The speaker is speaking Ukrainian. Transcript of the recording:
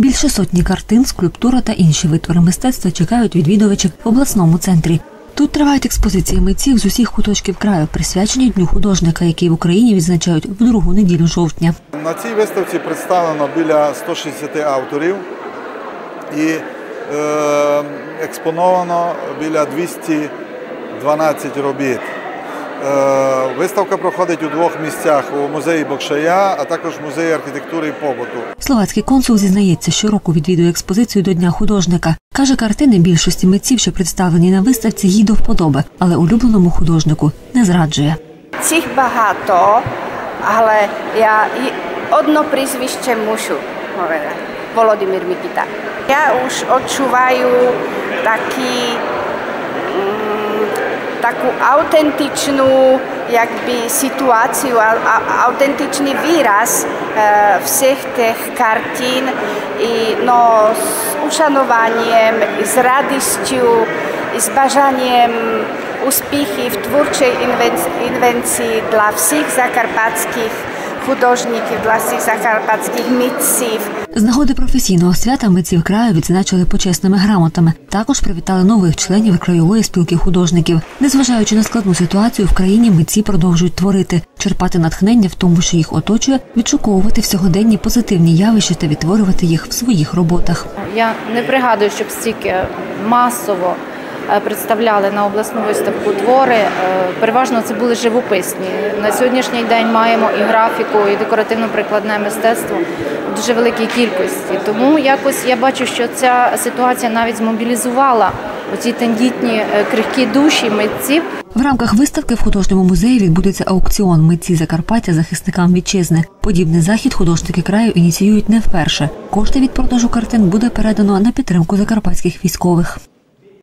Більше сотні картин, скульптура та інші витвори мистецтва чекають відвідувачів в обласному центрі. Тут тривають експозиції митців з усіх куточків краю, присвячені Дню художника, який в Україні відзначають в другу неділю жовтня. На цій виставці представлено біля 160 авторів і е, експоновано біля 212 робіт. Е, виставка проходить у двох місцях у музеї Бокшая, а також в музеї архітектури і побуту. Словацький консул зізнається, щороку відвідує експозицію до Дня художника. Каже, картини більшості митців, що представлені на виставці, їй до вподоби, але улюбленому художнику не зраджує. Цих багато, але я і одно прізвище мушу говорити. Володимир Микита. Я odčúvajú taký, mm, takú autentičnú jakby situáciu, a, a, autentičný výraz e, všech těch kartín i no, s ušanovaniem, i s radosťou, i s bažaniem úspěchy v tvůrčej invenci- invencii dla všech zakarpatských художників, для всіх закарпатських митців. З нагоди професійного свята митців краю відзначили почесними грамотами. Також привітали нових членів краєвої спілки художників. Незважаючи на складну ситуацію, в країні митці продовжують творити, черпати натхнення в тому, що їх оточує, відшуковувати в сьогоденні позитивні явища та відтворювати їх в своїх роботах. Я не пригадую, щоб стільки масово представляли на обласну виставку твори. Е, Переважно це були живописні. На сьогоднішній день маємо і графіку, і декоративно-прикладне мистецтво в дуже великій кількості. Тому якось я бачу, що ця ситуація навіть змобілізувала оці тендітні е, крихкі душі митців. В рамках виставки в художньому музеї відбудеться аукціон митці Закарпаття захисникам вітчизни. Подібний захід художники краю ініціюють не вперше. Кошти від продажу картин буде передано на підтримку закарпатських військових.